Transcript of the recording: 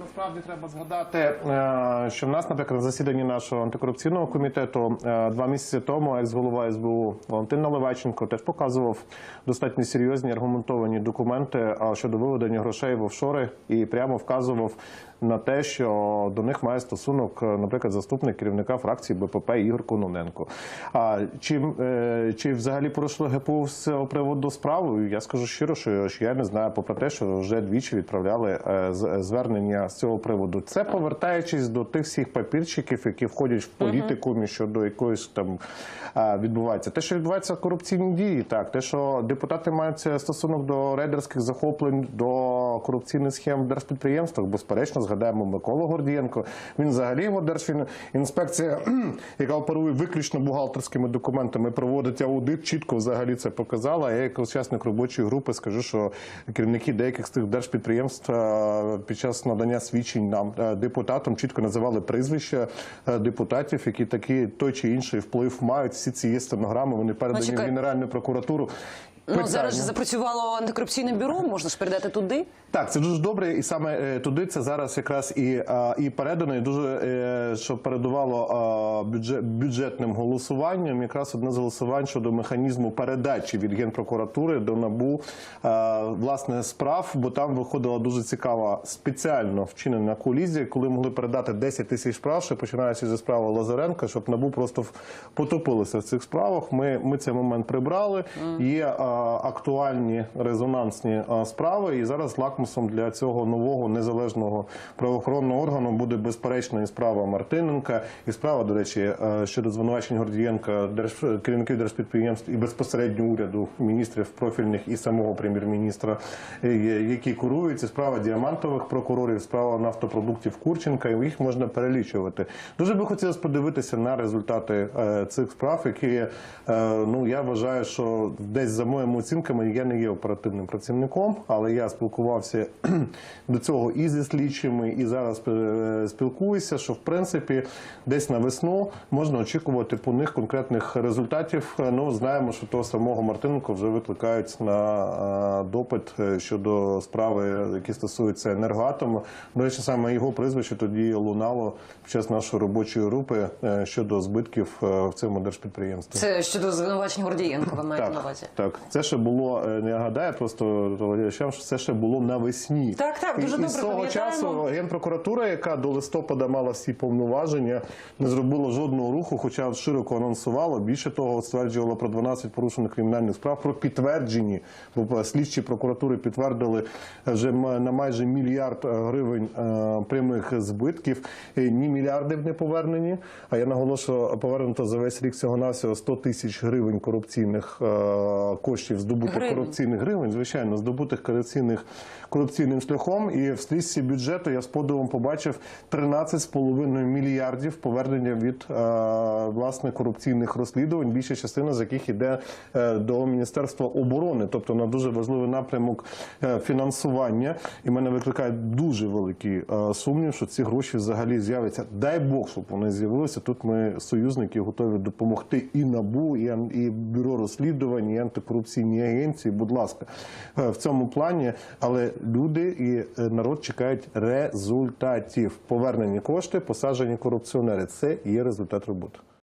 Насправді треба згадати, е, що в нас, наприклад, на засіданні нашого антикорупційного комітету е, два місяці тому екс-голова СБУ Валентин Наливайченко теж показував достатньо серйозні аргументовані документи щодо виведення грошей в офшори і прямо вказував на те, що до них має стосунок, е, наприклад, заступник керівника фракції БПП Ігор Кононенко. А чи, е, чи взагалі порушили ГПУ з цього приводу справу? Я скажу щиро, що, я не знаю, попри те, що вже двічі відправляли е, з- звернення з цього приводу. Це повертаючись до тих всіх папірчиків, які входять в політику, щодо якоїсь там е, відбувається. Те, що відбуваються корупційні дії, так те, що депутати мають е, стосунок до рейдерських захоплень, до корупційних схем в держпідприємствах, безперечно, згадаємо Миколу Гордієнко. Він взагалі його держфінінспекція, яка оперує виключно бухгалтерськими документами, проводить аудит, чітко взагалі це показала. Я як учасник робочої групи скажу, що керівники деяких з тих держпідприємств е, під час надання свідчень нам е, депутатам чітко називали прізвища е, депутатів, які такі той чи інший вплив мають. Всі ці є стенограми. Вони передані в. Генеральну прокуратуру. Ну зараз же запрацювало антикорупційне бюро, можна ж передати туди. Так, це дуже добре, і саме е, туди це зараз якраз і, і передано, і дуже е, що передувало бюджет, бюджетним голосуванням. Якраз одне з голосувань щодо механізму передачі від генпрокуратури до набу власне справ, бо там виходила дуже цікава спеціально вчинена колізія, коли могли передати 10 тисяч справ, ще починаючи зі справи Лазаренка, щоб набу просто потопилося в цих справах. Ми, ми цей момент прибрали. Є а, актуальні резонансні справи, і зараз лакмусом для цього нового незалежного правоохоронного органу буде безперечно і справа Мартиненка, і справа, до речі, е, щодо звинувачень Гордієнка, керівників держпідприємств і безпосередньо уряду міністрів профільних і самого прем'єр-міністра, е, які куруються. Справа діамантових прокурорів, справа нафтопродуктів Курченка, і їх можна перелічувати. Дуже би хотілося подивитися на результати е, цих справ, які ну я вважаю, що десь за моїми оцінками я не є оперативним працівником, але я спілкувався до цього і зі слідчими, і зараз е, спілкуюся, що в принципі десь на весну можна очікувати по них конкретних результатів. Е, Ну знаємо, що того самого Мартиненко вже викликають на е, допит щодо справи, які стосуються енергоатому. До речі, саме його прізвище тоді лунало під час нашої робочої групи щодо збитків в цьому держпідприємстві. Це щодо звинувачень Гордієнка, ви маєте на увазі. Так, це ще було, е, не гадаю, просто що це ще було навесні. Так, так, дуже і, добре і з того часу генпрокуратура, яка до листопада мала всі повноваження, не зробила жодного руху, хоча широко анонсувала. Більше того, стверджувала про 12 порушених кримінальних справ, про підтверджені, бо слідчі прокуратури підтвердили вже на майже мільярд е, гривень е, прямих збитків. Ні мільярдів не повернені. А я наголошую, повернуто за весь рік всього навсього 100 тисяч гривень корупційних е, коштів здобутих Гривень. корупційних гривень, звичайно, здобутих корупційних корупційним шляхом. І в слідстві бюджету я з подивом побачив 13,5 мільярдів повернення від е, власне корупційних розслідувань, більша частина з яких йде е, до Міністерства оборони, тобто на дуже важливий напрямок е, фінансування. І мене викликає дуже великий е, сумнів, що ці гроші взагалі з'являться. Дай Бог, щоб вони з'явилися. Тут ми союзники готові допомогти і набу, і, і бюро розслідувань, і антикорупційні агенції. Будь ласка, е, в цьому плані. Але люди і е, народ чекають результатів. Повернені кошти, посаджені корупціонери. Це є результат роботи.